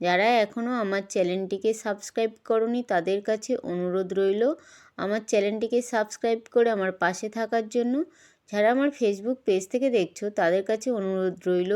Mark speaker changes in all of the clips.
Speaker 1: যারা এখনও আমার চ্যানেলটিকে সাবস্ক্রাইব করনি তাদের কাছে অনুরোধ রইল আমার চ্যানেলটিকে সাবস্ক্রাইব করে আমার পাশে থাকার জন্য। যারা আমার ফেসবুক পেজ থেকে দেখছ তাদের কাছে অনুরোধ রইল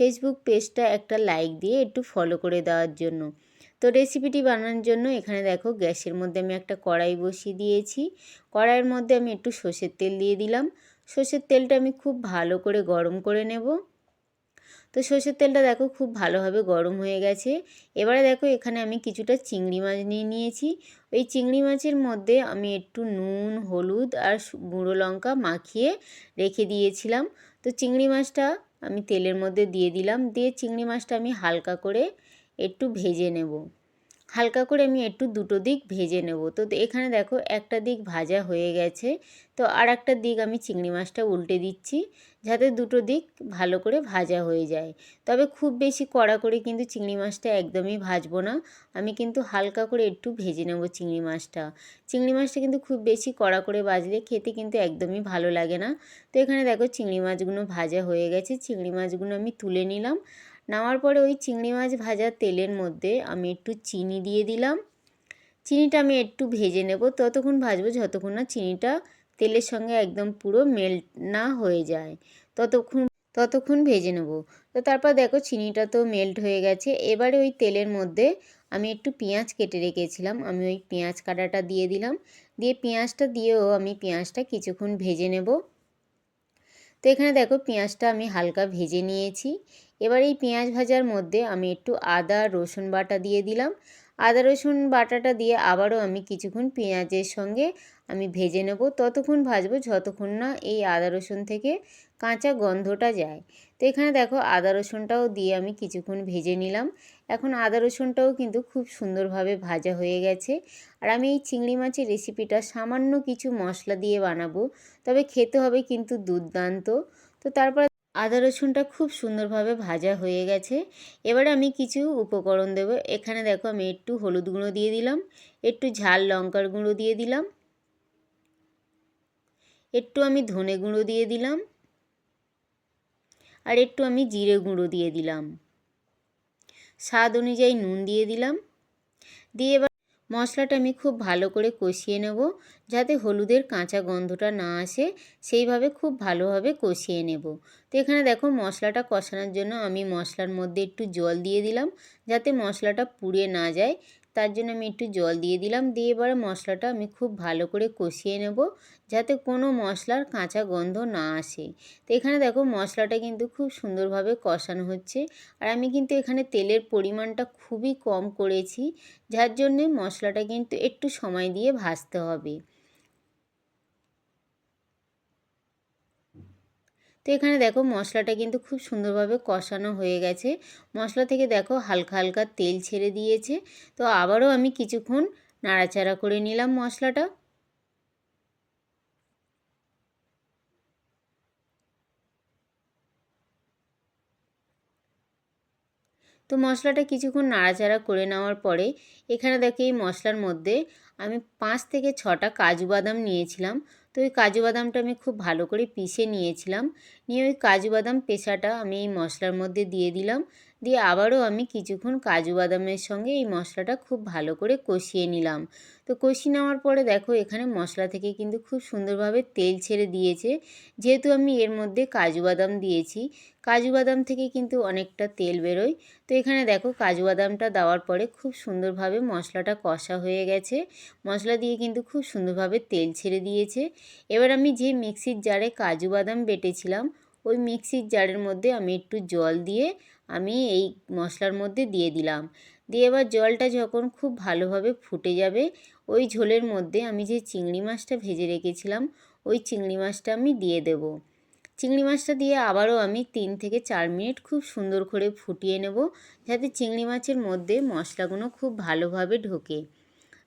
Speaker 1: ফেসবুক পেজটা একটা লাইক দিয়ে একটু ফলো করে দেওয়ার জন্য। তো রেসিপিটি বানানোর জন্য এখানে দেখো গ্যাসের মধ্যে আমি একটা কড়াই বসিয়ে দিয়েছি। কড়াইয়ের মধ্যে আমি একটু সর্ষের তেল দিয়ে দিলাম। সর্ষের তেলটা আমি খুব ভালো করে গরম করে নেব। তো সর্ষের তেলটা দেখো খুব ভালোভাবে গরম হয়ে গেছে। এবারে দেখো এখানে আমি কিছুটা চিংড়ি মাছ নিয়ে নিয়েছি। ওই চিংড়ি মাছের মধ্যে আমি একটু নুন, হলুদ আর গুঁড়ো লঙ্কা মাখিয়ে রেখে দিয়েছিলাম। তো চিংড়ি মাছটা আমি তেলের মধ্যে দিয়ে দিলাম। দিয়ে চিংড়ি মাছটা আমি হালকা করে একটু ভেজে নেব। হালকা করে আমি একটু দুটো দিক ভেজে নেব। তো এখানে দেখো একটা দিক ভাজা হয়ে গেছে। তো আর একটা দিক আমি চিংড়ি মাছটা উল্টে দিচ্ছি যাতে দুটো দিক ভালো করে ভাজা হয়ে যায়। তবে খুব বেশি কড়া করে কিন্তু চিংড়ি মাছটা একদমই ভাজবো না। আমি কিন্তু হালকা করে একটু ভেজে নেব চিংড়ি মাছটা। চিংড়ি মাছটা কিন্তু খুব বেশি কড়া করে ভাজলে খেতে কিন্তু একদমই ভালো লাগে না। তো এখানে দেখো চিংড়ি মাছগুলো ভাজা হয়ে গেছে। চিংড়ি মাছগুলো আমি তুলে নিলাম। নামার পরে ওই চিংড়ি মাছ ভাজা তেলের মধ্যে আমি একটু চিনি দিয়ে দিলাম। চিনিটা আমি একটু ভেজে নেব। ততক্ষণ ভাজবো যতক্ষণ না চিনিটা তেলের সঙ্গে একদম পুরো মেল্ট না হয়ে যায়। ততক্ষণ ততক্ষণ ভেজে নেব। তো তারপর দেখো চিনিটা তো মেল্ট হয়ে গেছে। এবারে ওই তেলের মধ্যে আমি একটু পেঁয়াজ কেটে রেখেছিলাম। আমি ওই পেঁয়াজ কাটাটা দিয়ে দিলাম। দিয়ে পেঁয়াজটা দিয়েও আমি পেঁয়াজটা কিছুক্ষণ ভেজে নেব। তো এখানে দেখো পেঁয়াজটা আমি হালকা ভেজে নিয়েছি। এবার এই পেঁয়াজ ভাজার মধ্যে আমি একটু আদা, রসুন বাটা দিয়ে দিলাম। আদা, রসুন বাটাটা দিয়ে আবারও আমি কিছুক্ষণ পেঁয়াজের সঙ্গে আমি ভেজে নেব। ততক্ষণ ভাজবো যতক্ষণ না এই আদা, রসুন থেকে কাঁচা গন্ধটা যায়। তো এখানে দেখো আদা, রসুনটাও দিয়ে আমি কিছুক্ষণ ভেজে নিলাম। এখন আদা, রসুনটাও কিন্তু খুব সুন্দরভাবে ভাজা হয়ে গেছে। আর আমি এই চিংড়ি মাছের রেসিপিটা সামান্য কিছু মশলা দিয়ে বানাবো, তবে খেতে হবে কিন্তু দুর্দান্ত। তো তারপর আদা রসুনটা খুব সুন্দরভাবে ভাজা হয়ে গেছে। এবারে আমি কিছু উপকরণ দেব। এখানে দেখো আমি একটু হলুদ গুঁড়ো দিয়ে দিলাম, একটু ঝাল লঙ্কার গুঁড়ো দিয়ে দিলাম, একটু আমি ধনে গুঁড়ো দিয়ে দিলাম, আর একটু আমি জিরে গুঁড়ো দিয়ে দিলাম। স্বাদ অনুযায়ী নুন দিয়ে দিলাম। দিয়ে এবার মশলাটা আমি খুব ভালো করে কষিয়ে নেব যাতে হলুদের কাঁচা গন্ধটা না আসে, সেইভাবে খুব ভালোভাবে কষিয়ে নেব। তো এখানে দেখো মশলাটা কষানোর জন্য আমি মশলার মধ্যে একটু জল দিয়ে দিলাম যাতে মশলাটা পুড়ে না যায়। তার জন্য আমি একটু জল দিয়ে দিলাম। দিয়ে এবারে মশলাটা আমি খুব ভালো করে কষিয়ে নেব যাতে কোনো মশলার কাঁচা গন্ধ না আসে। তো এখানে দেখো মশলাটা কিন্তু খুব সুন্দরভাবে কষানো হচ্ছে। আর আমি কিন্তু এখানে তেলের পরিমাণটা খুবই কম করেছি, যার জন্যে মশলাটা কিন্তু একটু সময় দিয়ে ভাজতে হবে। তো এখানে দেখো মশলাটা কিন্তু খুব সুন্দরভাবে কষানো হয়ে গেছে। মশলা থেকে দেখো হালকা হালকা তেল ছেড়ে দিয়েছে। তো আবারও আমি কিছুক্ষণ নাড়াচাড়া করে নিলাম মশলাটা। তো মশলাটা কিছুক্ষণ নাড়াচাড়া করে নেওয়ার পরে এখানে দেখো এই মশলার মধ্যে আমি পাঁচ থেকে ছটা কাজু বাদাম নিয়েছিলাম। তো ওই কাজু বাদামটা আমি খুব ভালো করে পিষে নিয়েছিলাম। নিয়ে ওই কাজু বাদাম পেশাটা আমি এই মশলার মধ্যে দিয়ে দিলাম। দিয়ে আবারও আমি কিছুক্ষণ কাজু বাদামের সঙ্গে এই মশলাটা খুব ভালো করে কষিয়ে নিলাম। তো কষিয়ে নেওয়ার পরে দেখো এখানে মশলা থেকে কিন্তু খুব সুন্দরভাবে তেল ছেড়ে দিয়েছে। যেহেতু আমি এর মধ্যে কাজু বাদাম দিয়েছি, কাজু বাদাম থেকে কিন্তু অনেকটা তেল বেরোয়। তো এখানে দেখো কাজু বাদামটা দেওয়ার পরে খুব সুন্দরভাবে মশলাটা কষা হয়ে গেছে। মশলা দিয়ে কিন্তু খুব সুন্দরভাবে তেল ছেড়ে দিয়েছে। এবার আমি যে মিক্সির জারে কাজু বাদাম বেটেছিলাম ওই মিক্সির জারের মধ্যে আমি একটু জল দিয়ে আমি এই মশলার মধ্যে দিয়ে দিলাম। দিয়ে এবার জলটা যখন খুব ভালোভাবে ফুটে যাবে, ওই ঝোলের মধ্যে আমি যে চিংড়ি মাছটা ভেজে রেখেছিলাম, ওই চিংড়ি মাছটা আমি দিয়ে দেব। চিংড়ি মাছটা দিয়ে আবারও আমি তিন থেকে চার মিনিট খুব সুন্দর করে ফুটিয়ে নেব, যাতে চিংড়ি মাছের মধ্যে মশলাগুলো খুব ভালোভাবে ঢোকে।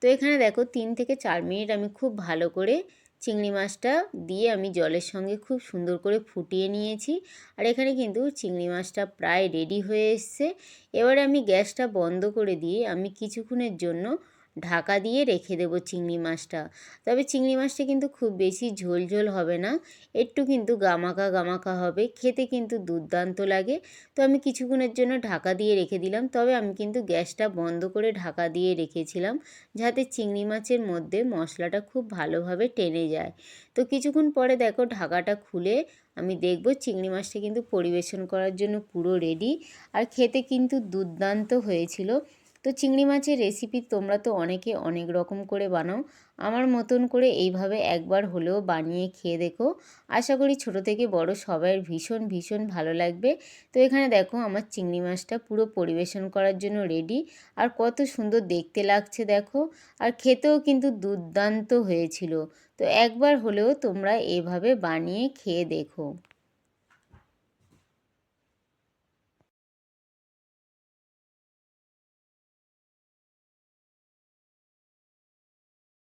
Speaker 1: তো এখানে দেখো, তিন থেকে চার মিনিট আমি খুব ভালো করে চিংড়ি মাছটা দিয়ে আমি জলের সঙ্গে খুব সুন্দর করে ফুটিয়ে নিয়েছি। আর এখানে কিন্তু চিংড়ি মাছটা প্রায় রেডি হয়ে এসছে। এবারে আমি গ্যাসটা বন্ধ করে দিয়ে আমি কিছুক্ষণের জন্য ঢাকা দিয়ে রেখে দেবো চিংড়ি মাছটা। তবে চিংড়ি মাছটা কিন্তু খুব বেশি ঝোল ঝোল হবে না, একটু কিন্তু গামাকা গামাকা হবে, খেতে কিন্তু দুর্দান্ত লাগে। তো আমি কিছুক্ষণের জন্য ঢাকা দিয়ে রেখে দিলাম, তবে আমি কিন্তু গ্যাসটা বন্ধ করে ঢাকা দিয়ে রেখেছিলাম, যাতে চিংড়ি মাছের মধ্যে মশলাটা খুব ভালোভাবে টেনে যায়। তো কিছুক্ষণ পরে দেখো ঢাকাটা খুলে আমি দেখব চিংড়ি মাছটা কিন্তু পরিবেশন করার জন্য পুরো রেডি আর খেতে কিন্তু দুর্দান্ত হয়েছিল। তো চিংড়ি মাছের রেসিপি তোমরা তো অনেকে অনেক রকম করে বানাও। আমার মতন করে এইভাবে একবার হলেও বানিয়ে খেয়ে দেখো। আশা করি ছোট থেকে বড় সবাইয়ের ভীষণ ভীষণ ভালো লাগবে। তো এখানে দেখো আমার চিংড়ি মাছটা পুরো পরিবেশন করার জন্য রেডি আর কত সুন্দর দেখতে লাগছে দেখো। আর খেতেও কিন্তু দুর্দান্ত হয়েছিল। তো একবার হলেও তোমরা এভাবে বানিয়ে খেয়ে দেখো।